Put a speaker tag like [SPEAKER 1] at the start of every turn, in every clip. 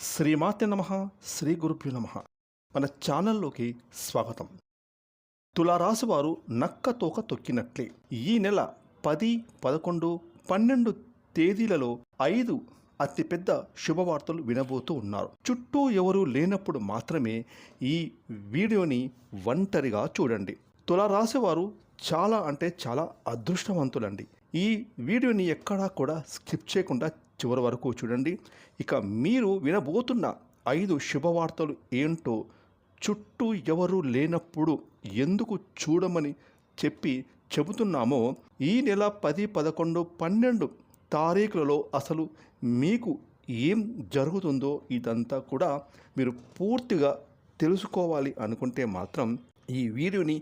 [SPEAKER 1] శ్రీమాతే నమ శ్రీ గురుభ్యు నమ. మన ఛానల్లోకి స్వాగతం. తులారాశి వారు నక్క తోక తొక్కినట్లే. ఈ నెల పది పదకొండు పన్నెండు తేదీలలో ఐదు అతిపెద్ద శుభవార్తలు వినబోతూ ఉన్నారు. చుట్టూ ఎవరూ లేనప్పుడు మాత్రమే ఈ వీడియోని ఒంటరిగా చూడండి. తులారాశి వారు చాలా అంటే చాలా అదృష్టవంతులండి. ఈ వీడియోని ఎక్కడా కూడా స్కిప్ చేయకుండా చివరి వరకు చూడండి. ఇక మీరు వినబోతున్న ఐదు శుభవార్తలు ఏంటో చుట్టూ ఎవరు లేనప్పుడు ఎందుకు చూడమని చెప్పి చెబుతున్నామో ఈ నెల పది పదకొండు పన్నెండు తారీఖులలో అసలు మీకు ఏం జరుగుతుందో ఇదంతా కూడా మీరు పూర్తిగా తెలుసుకోవాలి అనుకుంటే మాత్రం ఈ వీడియోని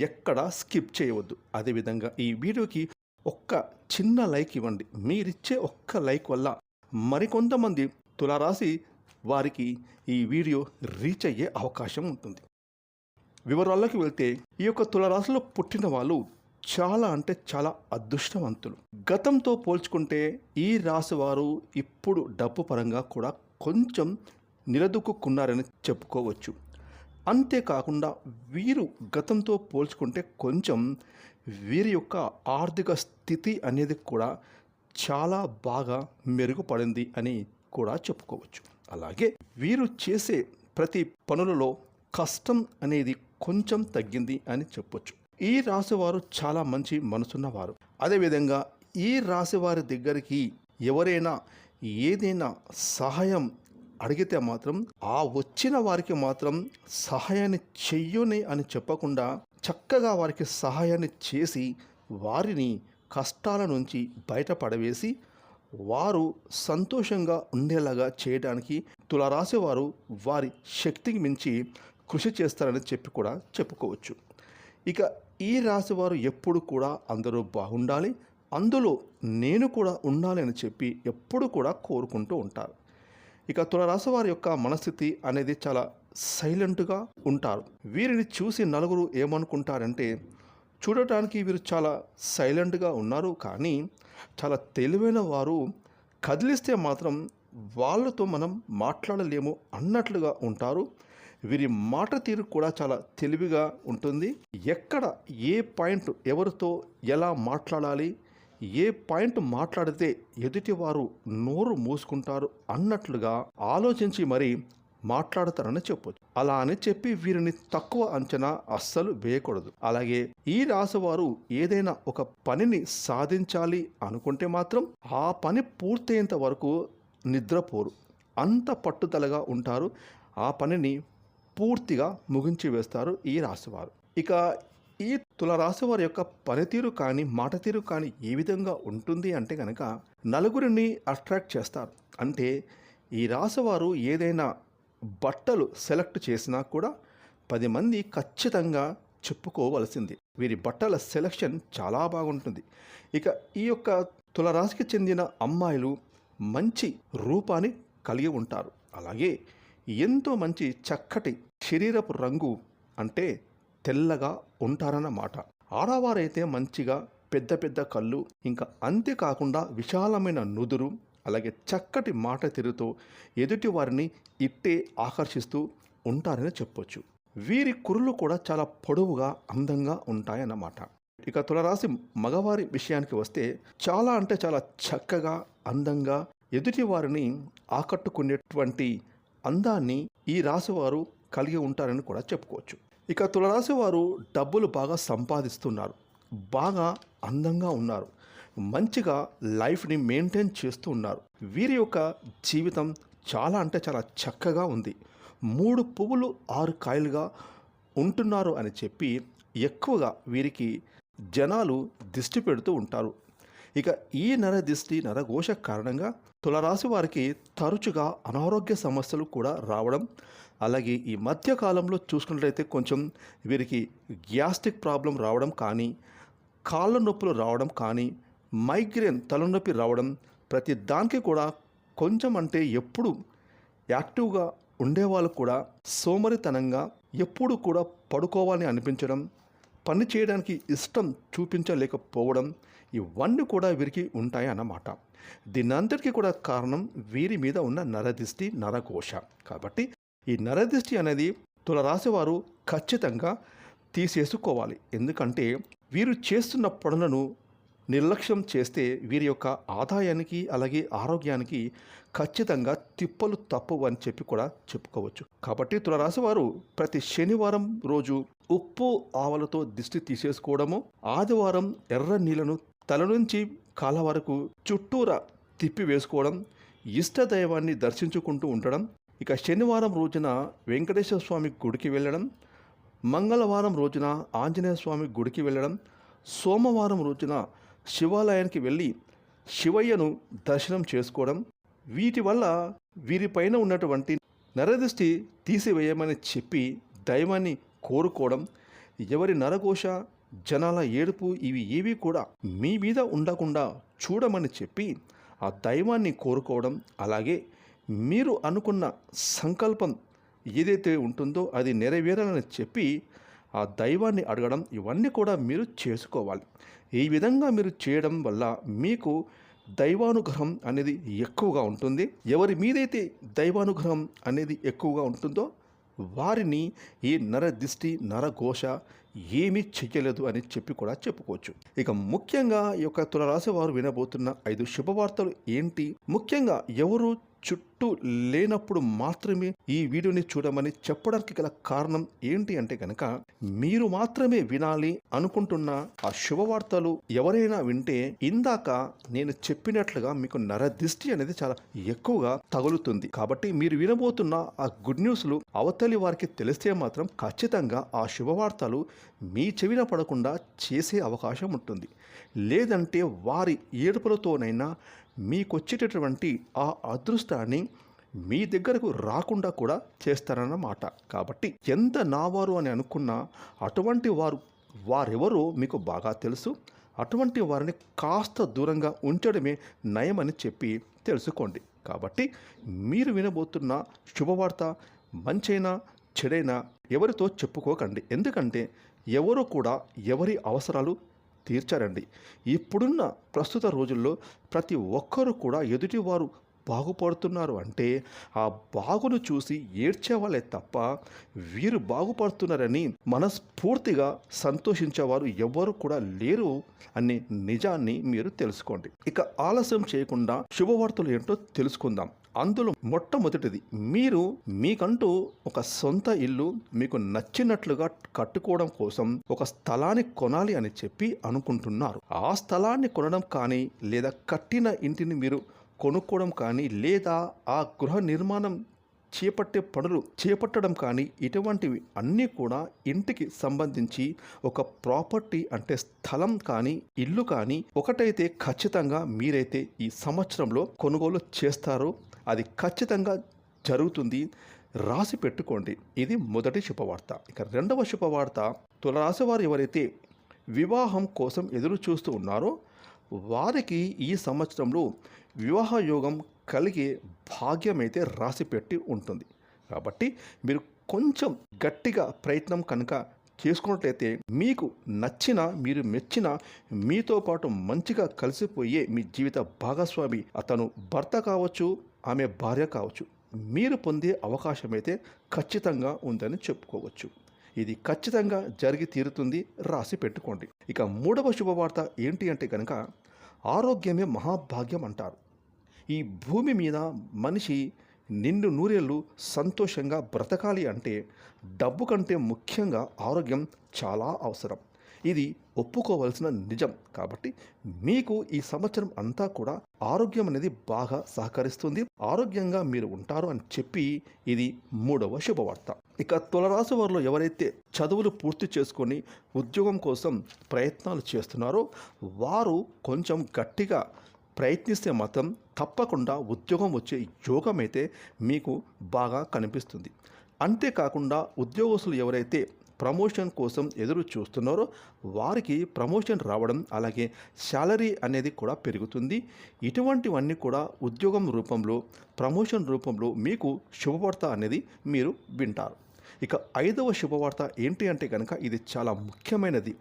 [SPEAKER 1] ఎక్కడా స్కిప్ చేయవద్దు. అదేవిధంగా ఈ వీడియోకి ఒక్క చిన్న లైక్ ఇవ్వండి. మీరిచ్చే ఒక్క లైక్ వల్ల మరికొంతమంది తులారాశి వారికి ఈ వీడియో రీచ్ అయ్యే అవకాశం ఉంటుంది. వివరాల్లోకి వెళ్తే ఈ యొక్క తులారాశిలో పుట్టిన వాళ్ళు చాలా అంటే చాలా అదృష్టవంతులు. గతంతో పోల్చుకుంటే ఈ రాశి వారు ఇప్పుడు డబ్బు పరంగా కూడా కొంచెం నిలదొక్కున్నారని చెప్పుకోవచ్చు. అంతేకాకుండా వీరు గతంతో పోల్చుకుంటే కొంచెం వీరి యొక్క ఆర్థిక స్థితి అనేది కూడా చాలా బాగా మెరుగుపడింది అని కూడా చెప్పుకోవచ్చు. అలాగే వీరు చేసే ప్రతి పనులలో కష్టం అనేది కొంచెం తగ్గింది అని చెప్పొచ్చు. ఈ రాశి వారు చాలా మంచి మనసున్నవారు. అదేవిధంగా ఈ రాశి వారి దగ్గరికి ఎవరైనా ఏదైనా సహాయం అడిగితే మాత్రం ఆ వచ్చిన వారికి మాత్రం సహాయాన్ని చెయ్యని అని చెప్పకుండా చక్కగా వారికి సహాయాన్ని చేసి వారిని కష్టాల నుంచి బయటపడవేసి వారు సంతోషంగా ఉండేలాగా చేయడానికి తులారాశి వారు వారి శక్తికి మించి కృషి చేస్తారని చెప్పి కూడా చెప్పుకోవచ్చు. ఇక ఈ రాశి వారు ఎప్పుడు కూడా అందరూ బాగుండాలి అందులో నేను కూడా ఉండాలి అని చెప్పి ఎప్పుడు కూడా కోరుకుంటూ ఉంటారు. ఇక తులరాశి వారి యొక్క మనస్థితి అనేది చాలా సైలెంట్గా ఉంటారు. వీరిని చూసి నలుగురు ఏమనుకుంటారంటే చూడటానికి వీరు చాలా సైలెంట్గా ఉన్నారు కానీ చాలా తెలివైన వారు కదిలిస్తే మాత్రం వాళ్ళతో మనం మాట్లాడలేము అన్నట్లుగా ఉంటారు. వీరి మాట తీరు కూడా చాలా తెలివిగా ఉంటుంది. ఎక్కడ ఏ పాయింట్ ఎవరితో ఎలా మాట్లాడాలి ఏ పాయింట్ మాట్లాడితే ఎదుటివారు నోరు మూసుకుంటారు అన్నట్లుగా ఆలోచించి మరి మాట్లాడతారని చెప్పొచ్చు. అలా అని చెప్పి వీరిని తక్కువ అంచనా అస్సలు వేయకూడదు. అలాగే ఈ రాశివారు ఏదైనా ఒక పనిని సాధించాలి అనుకుంటే మాత్రం ఆ పని పూర్తయ్యేంత వరకు నిద్రపోరు. అంత పట్టుదలగా ఉంటారు. ఆ పనిని పూర్తిగా ముగించి వేస్తారు ఈ రాశివారు. ఇక ఈ తులరాశి వారి యొక్క పనితీరు కానీ మాట తీరు కానీ ఏ విధంగా ఉంటుంది అంటే కనుక నలుగురిని అట్రాక్ట్ చేస్తారు. అంటే ఈ రాశివారు ఏదైనా బట్టలు సెలెక్ట్ చేసినా కూడా పది మంది ఖచ్చితంగా చెప్పుకోవలసింది. వీరి బట్టల సెలక్షన్ చాలా బాగుంటుంది. ఇక ఈ యొక్క తులరాశికి చెందిన అమ్మాయిలు మంచి రూపాన్ని కలిగి ఉంటారు. అలాగే ఎంతో మంచి చక్కటి శరీరపు రంగు అంటే తెల్లగా ఉంటారన్నమాట. ఆడవారైతే మంచిగా పెద్ద పెద్ద కళ్ళు ఇంకా అంతేకాకుండా విశాలమైన నుదురు అలాగే చక్కటి మాట తీరుతో ఎదుటి వారిని ఇట్టే ఆకర్షిస్తూ ఉంటారని చెప్పొచ్చు. వీరి కురులు కూడా చాలా పొడవుగా అందంగా ఉంటాయన్నమాట. ఇక తులరాశి మగవారి విషయానికి వస్తే చాలా అంటే చాలా చక్కగా అందంగా ఎదుటి వారిని ఆకట్టుకునేటువంటి అందాన్ని ఈ రాశివారు కలిగి ఉంటారని కూడా చెప్పుకోవచ్చు. ఇక తులరాశి వారు డబ్బులు బాగా సంపాదిస్తున్నారు. బాగా అందంగా ఉన్నారు. మంచిగా లైఫ్ని మెయింటైన్ చేస్తూ ఉన్నారు. వీరి యొక్క జీవితం చాలా అంటే చాలా చక్కగా ఉంది. మూడు పువ్వులు ఆరు కాయలుగా ఉంటున్నారు అని చెప్పి ఎక్కువగా వీరికి జనాలు దిష్టి పెడుతూ ఉంటారు. ఇక ఈ నర దిష్టి నరఘోష కారణంగా తులరాశి వారికి తరచుగా అనారోగ్య సమస్యలు కూడా రావడం అలాగే ఈ మధ్యకాలంలో చూసుకున్నట్లయితే కొంచెం వీరికి గ్యాస్ట్రిక్ ప్రాబ్లం రావడం కానీ కాళ్ళ నొప్పులు రావడం కానీ మైగ్రేన్ తలనొప్పి రావడం ప్రతి దానికి కూడా కొంచెం అంటే ఎప్పుడు యాక్టివ్గా ఉండేవాళ్ళు కూడా సోమరితనంగా ఎప్పుడు కూడా పడుకోవాలని అనిపించడం పని చేయడానికి ఇష్టం చూపించలేకపోవడం ఇవన్నీ కూడా వీరికి ఉంటాయి అన్నమాట దీనంతటికీ కూడా కారణం వీరి మీద ఉన్న నరదిష్టి నరఘోష కాబట్టి ఈ నరదిష్టి అనేది తులరాశి వారు ఖచ్చితంగా తీసేసుకోవాలి. ఎందుకంటే వీరు చేస్తున్న పనులను నిర్లక్ష్యం చేస్తే వీరి యొక్క ఆదాయానికి అలాగే ఆరోగ్యానికి ఖచ్చితంగా తిప్పలు తప్పవు అని చెప్పి కూడా చెప్పుకోవచ్చు. కాబట్టి తులరాశి వారు ప్రతి శనివారం రోజు ఉప్పు ఆవలతో దిష్టి తీసేసుకోవడము ఆదివారం ఎర్ర నీళ్ళను తల నుంచి కాల వరకు చుట్టూరా తిప్పి వేసుకోవడం ఇష్టదైవాన్ని దర్శించుకుంటూ ఉండడం ఇక శనివారం రోజున వెంకటేశ్వర స్వామి గుడికి వెళ్ళడం మంగళవారం రోజున ఆంజనేయ స్వామి గుడికి వెళ్ళడం సోమవారం రోజున శివాలయానికి వెళ్ళి శివయ్యను దర్శనం చేసుకోవడం వీటి వల్ల వీరిపైన ఉన్నటువంటి నరదృష్టి తీసివేయమని చెప్పి దైవాన్ని కోరుకోవడం ఎవరి నరఘోష జనాల ఏడుపు ఇవి ఏవి కూడా మీ మీద ఉండకుండా చూడమని చెప్పి ఆ దైవాన్ని కోరుకోవడం అలాగే మీరు అనుకున్న సంకల్పం ఏదైతే ఉంటుందో అది నెరవేరాలని చెప్పి ఆ దైవాన్ని అడగడం ఇవన్నీ కూడా మీరు చేసుకోవాలి. ఈ విధంగా మీరు చేయడం వల్ల మీకు దైవానుగ్రహం అనేది ఎక్కువగా ఉంటుంది. ఎవరి మీదైతే దైవానుగ్రహం అనేది ఎక్కువగా ఉంటుందో వారిని ఈ నర దిష్టి నరఘోష ఏమీ చెయ్యలేదు అని చెప్పి కూడా చెప్పుకోవచ్చు. ఇక ముఖ్యంగా ఈ యొక్క తులరాశి వారు వినబోతున్న ఐదు శుభవార్తలు ఏంటి? ముఖ్యంగా ఎవరు చుట్టూ లేనప్పుడు మాత్రమే ఈ వీడియోని చూడమని చెప్పడానికి గల కారణం ఏంటి అంటే కనుక మీరు మాత్రమే వినాలి అనుకుంటున్న ఆ శుభవార్తలు ఎవరైనా వింటే ఇందాక నేను చెప్పినట్లుగా మీకు నరదిష్టి అనేది చాలా ఎక్కువగా తగులుతుంది. కాబట్టి మీరు వినబోతున్న ఆ గుడ్ న్యూస్లు అవతలి వారికి తెలిస్తే మాత్రం ఖచ్చితంగా ఆ శుభవార్తలు మీ చెవిన పడకుండా చేసే అవకాశం ఉంటుంది. లేదంటే వారి ఏడుపులతోనైనా మీకొచ్చేటటువంటి ఆ అదృష్టాన్ని మీ దగ్గరకు రాకుండా కూడా చేస్తారన్నమాట. కాబట్టి ఎంత నావారు అని అనుకున్నా అటువంటి వారు వారెవరో మీకు బాగా తెలుసు. అటువంటి వారిని కాస్త దూరంగా ఉంచడమే నయమని చెప్పి తెలుసుకోండి. కాబట్టి మీరు వినబోతున్న శుభవార్త మంచైనా చెడైనా ఎవరితో చెప్పుకోకండి. ఎందుకంటే ఎవరు కూడా ఎవరి అవసరాలు తీర్చారండి. ఇప్పుడున్న ప్రస్తుత రోజుల్లో ప్రతి ఒక్కరూ కూడా ఎదుటివారు బాగుపడుతున్నారు. అంటే ఆ బాగును చూసి ఏడ్చేవాళ్ళే తప్ప వీరు బాగుపడుతున్నారని మనస్ఫూర్తిగా సంతోషించేవారు ఎవ్వరు కూడా లేరు అనే నిజాన్ని మీరు తెలుసుకోండి. ఇక ఆలస్యం చేయకుండా శుభవార్తలు ఏంటో తెలుసుకుందాం. అందులో మొట్టమొదటిది మీరు మీకంటూ ఒక సొంత ఇల్లు మీకు నచ్చినట్లుగా కట్టుకోవడం కోసం ఒక స్థలాన్ని కొనాలి అని చెప్పి అనుకుంటున్నారు. ఆ స్థలాన్ని కొనడం కానీ లేదా కట్టిన ఇంటిని మీరు కొనుక్కోవడం కానీ లేదా ఆ గృహ నిర్మాణం చేపట్టే పనులు చేపట్టడం కానీ ఇటువంటివి అన్నీ కూడా ఇంటికి సంబంధించి ఒక ప్రాపర్టీ అంటే స్థలం కానీ ఇల్లు కానీ ఒకటైతే ఖచ్చితంగా మీరైతే ఈ సంవత్సరంలో కొనుగోలు చేస్తారు. అది ఖచ్చితంగా జరుగుతుంది. రాసి పెట్టుకోండి. ఇది మొదటి శుభవార్త. ఇక రెండవ శుభవార్త తులరాశి వారు ఎవరైతే వివాహం కోసం ఎదురు చూస్తూ ఉన్నారో వారికి ఈ సంవత్సరంలో వివాహ యోగం కలిగే భాగ్యం అయితే రాసి పెట్టి ఉంటుంది. కాబట్టి మీరు కొంచెం గట్టిగా ప్రయత్నం కనుక చేసుకున్నట్లయితే మీకు నచ్చిన మీరు మెచ్చిన మీతో పాటు మంచిగా కలిసిపోయే మీ జీవిత భాగస్వామి అతను భర్త కావచ్చు ఆమె భార్య కావచ్చు మీరు పొందే అవకాశం అయితే ఖచ్చితంగా ఉందని చెప్పుకోవచ్చు. ఇది ఖచ్చితంగా జరిగి తీరుతుంది రాసి పెట్టుకోండి. ఇక మూడవ శుభవార్త ఏంటి అంటే కనుక ఆరోగ్యమే మహాభాగ్యం అంటారు. ఈ భూమి మీద మనిషి నిండు నూరేళ్ళు సంతోషంగా బ్రతకాలి అంటే డబ్బు కంటే ముఖ్యంగా ఆరోగ్యం చాలా అవసరం. ఇది ఒప్పుకోవలసిన నిజం. కాబట్టి మీకు ఈ సంవత్సరం అంతా కూడా ఆరోగ్యం అనేది బాగా సహకరిస్తుంది. ఆరోగ్యంగా మీరు ఉంటారు అని చెప్పి ఇది మూడవ శుభవార్త. ఇక తులరాశి వారిలో ఎవరైతే చదువులు పూర్తి చేసుకొని ఉద్యోగం కోసం ప్రయత్నాలు చేస్తున్నారో వారు కొంచెం గట్టిగా ప్రయత్నిస్తే మాత్రం తప్పకుండా ఉద్యోగం వచ్చే యోగం అయితే మీకు బాగా కనిపిస్తుంది. అంతేకాకుండా ఉద్యోగస్తులు ఎవరైతే ప్రమోషన్ కోసం ఎదురు చూస్తున్నారో వారికి ప్రమోషన్ రావడం అలాగే శాలరీ అనేది కూడా పెరుగుతుంది. ఇటువంటివన్నీ కూడా ఉద్యోగం రూపంలో ప్రమోషన్ రూపంలో మీకు శుభవార్త అనేది మీరు వింటారు. ఇక ఐదవ శుభవార్త ఏంటి అంటే కనుక ఇది చాలా ముఖ్యమైనది.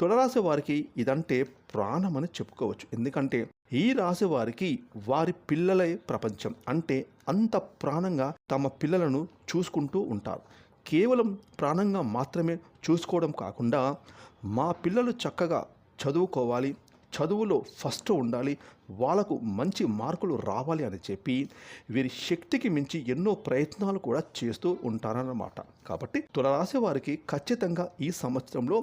[SPEAKER 1] తులరాశి వారికి ఇదంటే ప్రాణమని చెప్పుకోవచ్చు. ఎందుకంటే ఈ రాశి వారికి వారి పిల్లలే ప్రపంచం. అంటే అంత ప్రాణంగా తమ పిల్లలను చూసుకుంటూ ఉంటారు. కేవలం ప్రాణంగా మాత్రమే చూసుకోవడం కాకుండా మా పిల్లలు చక్కగా చదువుకోవాలి చదువులో ఫస్ట్ ఉండాలి వాళ్ళకు మంచి మార్కులు రావాలి అని చెప్పి వీరి శక్తికి మించి ఎన్నో ప్రయత్నాలు కూడా చేస్తూ ఉంటారన్నమాట. కాబట్టి తులరాశి వారికి ఖచ్చితంగా ఈ సంవత్సరంలో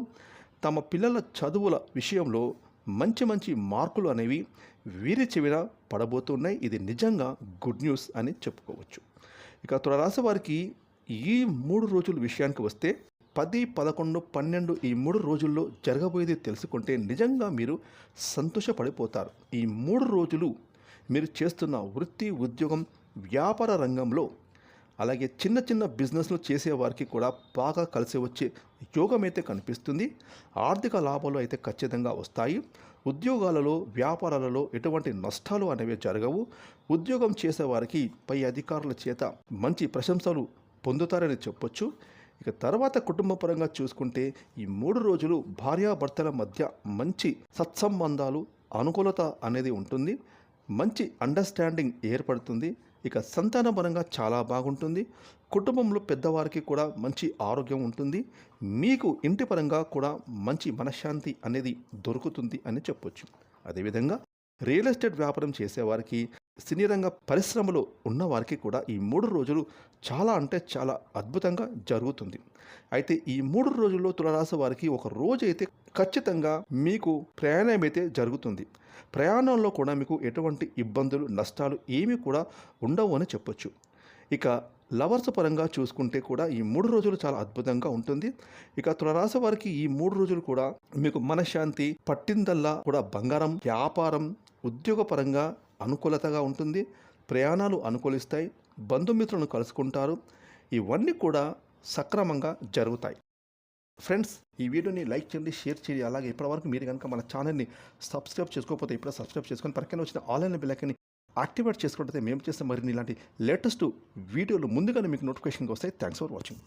[SPEAKER 1] తమ పిల్లల చదువుల విషయంలో మంచి మంచి మార్కులు అనేవి వీరి చెవిన పడబోతున్నాయి. ఇది నిజంగా గుడ్ న్యూస్ అని చెప్పుకోవచ్చు. ఇక తులరాశి వారికి ఈ మూడు రోజుల విషయానికి వస్తే పది పదకొండు పన్నెండు ఈ మూడు రోజుల్లో జరగబోయేది తెలుసుకుంటే నిజంగా మీరు సంతోషపడిపోతారు. ఈ మూడు రోజులు మీరు చేస్తున్న వృత్తి ఉద్యోగం వ్యాపార రంగంలో అలాగే చిన్న చిన్న బిజినెస్లు చేసేవారికి కూడా బాగా కలిసి వచ్చే యోగం అయితే కనిపిస్తుంది. ఆర్థిక లాభాలు అయితే ఖచ్చితంగా వస్తాయి. ఉద్యోగాలలో వ్యాపారాలలో ఎటువంటి నష్టాలు అనేవి జరగవు. ఉద్యోగం చేసేవారికి పై అధికారుల చేత మంచి ప్రశంసలు పొందుతారని చెప్పొచ్చు. ఇక తర్వాత కుటుంబపరంగా చూసుకుంటే ఈ మూడు రోజులు భార్యాభర్తల మధ్య మంచి సత్సంబంధాలు అనుకూలత అనేది ఉంటుంది. మంచి అండర్స్టాండింగ్ ఏర్పడుతుంది. ఇక సంతాన పరంగా చాలా బాగుంటుంది. కుటుంబంలో పెద్దవారికి కూడా మంచి ఆరోగ్యం ఉంటుంది. మీకు ఇంటి పరంగా కూడా మంచి మనశ్శాంతి అనేది దొరుకుతుంది అని చెప్పొచ్చు. అదేవిధంగా రియల్ ఎస్టేట్ వ్యాపారం చేసేవారికి సినీ రంగ పరిశ్రమలో ఉన్నవారికి కూడా ఈ మూడు రోజులు చాలా అంటే చాలా అద్భుతంగా జరుగుతుంది. అయితే ఈ మూడు రోజుల్లో తులరాశి వారికి ఒక రోజు అయితే ఖచ్చితంగా మీకు ప్రయాణం అయితే జరుగుతుంది. ప్రయాణంలో కూడా మీకు ఎటువంటి ఇబ్బందులు నష్టాలు ఏమీ కూడా ఉండవు అని చెప్పొచ్చు. ఇక లవర్స్ పరంగా చూసుకుంటే కూడా ఈ మూడు రోజులు చాలా అద్భుతంగా ఉంటుంది. ఇక తులరాశి వారికి ఈ మూడు రోజులు కూడా మీకు మనశ్శాంతి పట్టిందల్లా కూడా బంగారం వ్యాపారం ఉద్యోగపరంగా అనుకూలతగా ఉంటుంది ప్రయాణాలు అనుకూలిస్తాయి బంధుమిత్రులను కలుసుకుంటారు. ఇవన్నీ కూడా సక్రమంగా జరుగుతాయి. ఫ్రెండ్స్ ఈ వీడియోని లైక్ చేయండి షేర్ చేయండి. అలాగే ఇప్పటివరకు మీరు కనుక మన ఛానల్ని సబ్స్క్రైబ్ చేసుకోకపోతే ఇప్పుడే సబ్స్క్రైబ్ చేసుకొని పక్కన వచ్చిన ఆన్లైన్ బిల్లకని యాక్టివేట్ చేసుకుంటే మేము చేస్తే మరిన్ని ఇలాంటి లేటెస్ట్ వీడియోలు ముందుగానే మీకు నోటిఫికేషన్కి వస్తాయి. Thanks for watching